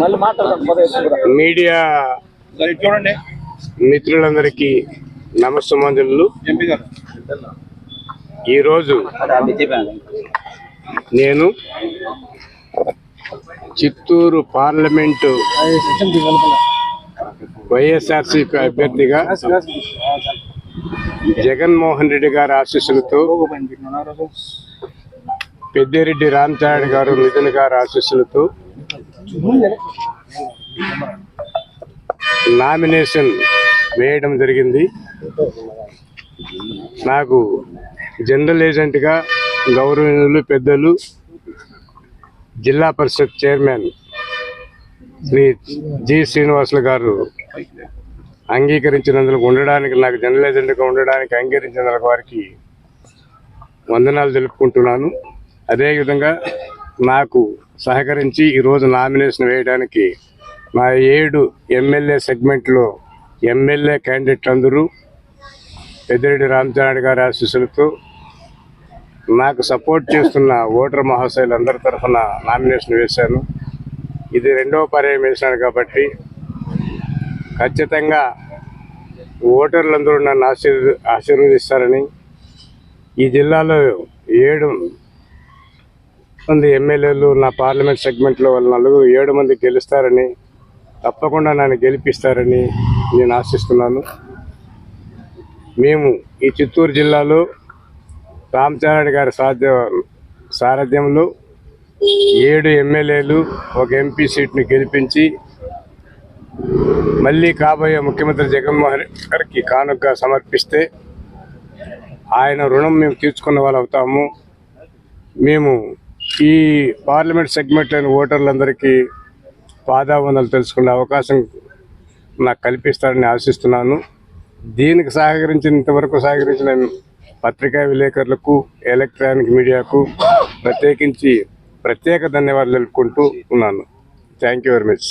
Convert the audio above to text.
మళ్ళీ మాట్లాడదాం పదహైదు మీడియా చూడండి. మిత్రులందరికీ గారు. ఈరోజు నేను చిత్తూరు పార్లమెంటు వైఎస్ఆర్సీపీ అభ్యర్థిగా జగన్మోహన్ రెడ్డి గారి ఆశీస్సులతో పెద్దిరెడ్డి రామచారెడ్డి గారు మిథున్ గారి ఆశీస్సులతో నామినేషన్ వేయడం జరిగింది. నాకు జనరల్ ఏజెంట్గా గౌరవనీయులు పెద్దలు జిల్లా పరిషత్ చైర్మన్ శ్రీ జి శ్రీనివాసులు గారు అంగీకరించినందుకు ఉండడానికి నాకు జనరల్ ఏజెంట్గా ఉండడానికి అంగీకరించినందుకు వారికి వందనాలు తెలుపుకుంటున్నాను. అదేవిధంగా నాకు సహకరించి ఈరోజు నామినేషన్ వేయడానికి మా ఏడు ఎమ్మెల్యే సెగ్మెంట్లో ఎమ్మెల్యే క్యాండిడేట్ అందరూ పెద్దిరెడ్డి రామచంద్ర గారి ఆశీస్సులతో నాకు సపోర్ట్ చేస్తున్న ఓటర్ మహాశయులందరి తరఫున నామినేషన్ వేశాను. ఇది రెండవ పర్యాయం వేశాను కాబట్టి ఖచ్చితంగా ఓటర్లందరూ నన్ను ఆశీర్ ఆశీర్వదిస్తారని ఈ జిల్లాలో ఏడు మంది ఎమ్మెల్యేలు నా పార్లమెంట్ సెగ్మెంట్లో వాళ్ళు నలుగురు ఏడు మంది గెలుస్తారని తప్పకుండా నన్ను గెలిపిస్తారని నేను ఆశిస్తున్నాను. మేము ఈ చిత్తూరు జిల్లాలో రామచారెడ్డి గారి సాధ్య సారథ్యంలో ఏడు ఎమ్మెల్యేలు ఒక ఎంపీ సీట్ని గెలిపించి మళ్ళీ కాబోయే ముఖ్యమంత్రి జగన్మోహన్ గారికి కానుక సమర్పిస్తే ఆయన రుణం మేము తీర్చుకున్న వాళ్ళు అవుతాము మేము ఈ పార్లమెంట్ సెగ్మెంట్ సెగ్మెంట్లోని ఓటర్లందరికీ పాదావందలు తెలుసుకునే అవకాశం నాకు కల్పిస్తారని ఆశిస్తున్నాను. దీనికి సహకరించిన ఇంతవరకు సహకరించిన పత్రికా విలేకరులకు ఎలక్ట్రానిక్ మీడియాకు ప్రత్యేకించి ప్రత్యేక ధన్యవాదాలు తెలుపుకుంటూ ఉన్నాను. Thank you very much